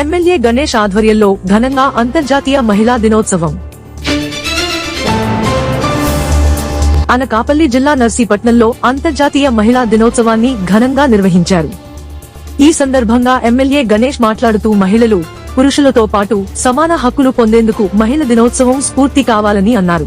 MLA Ganesh ఆధ్వర్యంలో ఘనంగా అంతర్జాతీయ మహిళా దినోత్సవం. అనకాపల్లి జిల్లా నర్సీపట్నంలో అంతర్జాతీయ మహిళా దినోత్సవాన్ని ఘనంగా నిర్వహించారు. ఈ సందర్భంగా ఎమ్మెల్యే గణేష్ మాట్లాడుతూ మహిళలు పురుషులతో పాటు సమాన హక్కులు పొందేందుకు మహిళ దినోత్సవం స్ఫూర్తి కావాలని అన్నారు.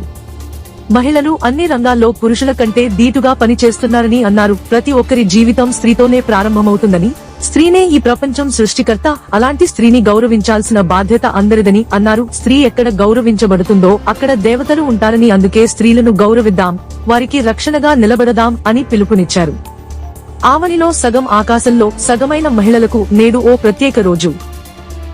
మహిళలు అన్ని రంగాల్లో పురుషుల కంటే దీటుగా పనిచేస్తున్నారని అన్నారు. ప్రతి ఒక్కరి జీవితం స్త్రీతోనే ప్రారంభమవుతుందని స్త్రీనే ఈ ప్రపంచం సృష్టికర్త అలాంటి స్త్రీని గౌరవించాల్సిన బాధ్యత అందరిదని అన్నారు. స్త్రీ ఎక్కడ గౌరవించబడుతుందో అక్కడ దేవతలు ఉంటారని అందుకే స్త్రీలను గౌరవిద్దాం వారికి రక్షణగా నిలబడదాం అని పిలుపునిచ్చారు. ఆవనిలో సగం ఆకాశంలో సగమైన మహిళలకు నేడు ఓ ప్రత్యేక రోజు.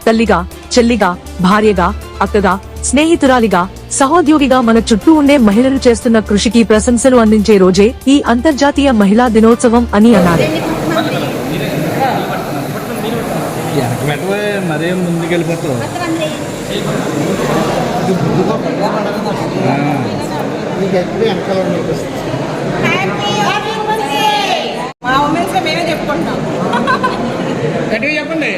తల్లిగా చెల్లిగా భార్యగా అక్కగా స్నేహితురాలిగా సహోద్యోగిగా మన చుట్టూ ఉండే మహిళలు చేస్తున్న కృషికి ప్రశంసలు అందించే రోజే ఈ అంతర్జాతీయ మహిళా దినోత్సవం అని అన్నారు. వెనక పెట్టవే మరే ముందుకెళ్ళిపోతావు? మా ఉమెన్స్ మేమే చెప్పుకుంటున్నాం గట్టిగా చెప్పండి.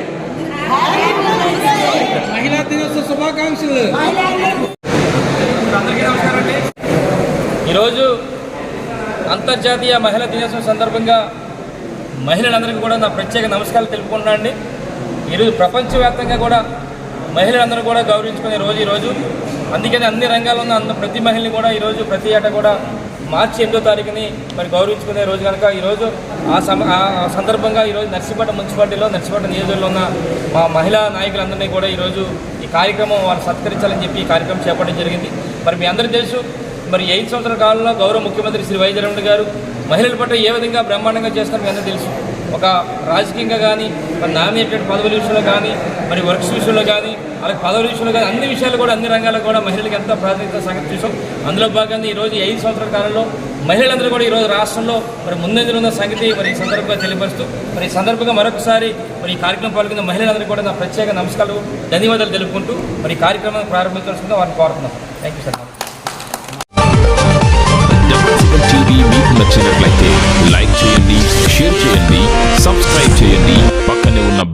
మహిళా దినోత్సవ శుభాకాంక్షలు. అందరికీ నమస్కారం అండి ఈరోజు అంతర్జాతీయ మహిళా దినోత్సవం సందర్భంగా మహిళలందరికీ కూడా నా ప్రత్యేక నమస్కారాలు తెలుపుకుంటున్నాను అండి ఈరోజు ప్రపంచవ్యాప్తంగా కూడా మహిళలందరూ కూడా గౌరవించుకునే రోజు ఈరోజు. అందుకని అన్ని రంగాల్లో ఉన్న అంద ప్రతి మహిళని కూడా ఈరోజు ప్రతి ఏటా కూడా మార్చి ఎనిమిదో తారీఖుని మరి గౌరవించుకునే రోజు కనుక ఈరోజు ఆ సమ ఆ సందర్భంగా ఈరోజు నర్సీపట్నం మున్సిపాలిటీలో నర్సీపట్నం నియోజకవర్గంలో ఉన్న మా మహిళా నాయకులందరినీ కూడా ఈరోజు ఈ కార్యక్రమం వాళ్ళు సత్కరించాలని చెప్పి ఈ కార్యక్రమం చేపట్టడం జరిగింది. మరి మీ అందరికీ తెలుసు మరి ఐదు సంవత్సరాల కాలంలో గౌరవ ముఖ్యమంత్రి శ్రీ వై గారు మహిళల పట్ల ఏ విధంగా బ్రహ్మాండంగా చేస్తారో మీ అందరూ తెలుసు. ఒక రాజకీయంగా కానీ మరి నామినేటెడ్ పదవుల విషయంలో కానీ మరి వర్క్స్ విషయంలో కానీ అలాగే పదవుల విషయంలో కానీ అన్ని విషయాలు కూడా అన్ని రంగాల్లో కూడా మహిళలకు ఎంత ప్రాధాన్యత సంగతి చూసాం అందులో భాగంగా ఈరోజు ఐదు సంవత్సరాల కాలంలో మహిళలందరూ కూడా ఈరోజు రాష్ట్రంలో మరి ముందంజలు ఉన్న సంగతి మరి ఈ సందర్భంగా తెలియపరుస్తూ మరి ఈ సందర్భంగా మరొకసారి మరి ఈ కార్యక్రమం పాల్గొన్న మహిళలందరూ కూడా నా ప్రత్యేక నమస్కారాలు ధన్యవాదాలు తెలుపుకుంటూ మరి ఈ కార్యక్రమాన్ని ప్రారంభించాల్సిందో వారిని కోరుతున్నాం థ్యాంక్ యూ సార్ నచ్చినట్లయితే లైక్ చేయండి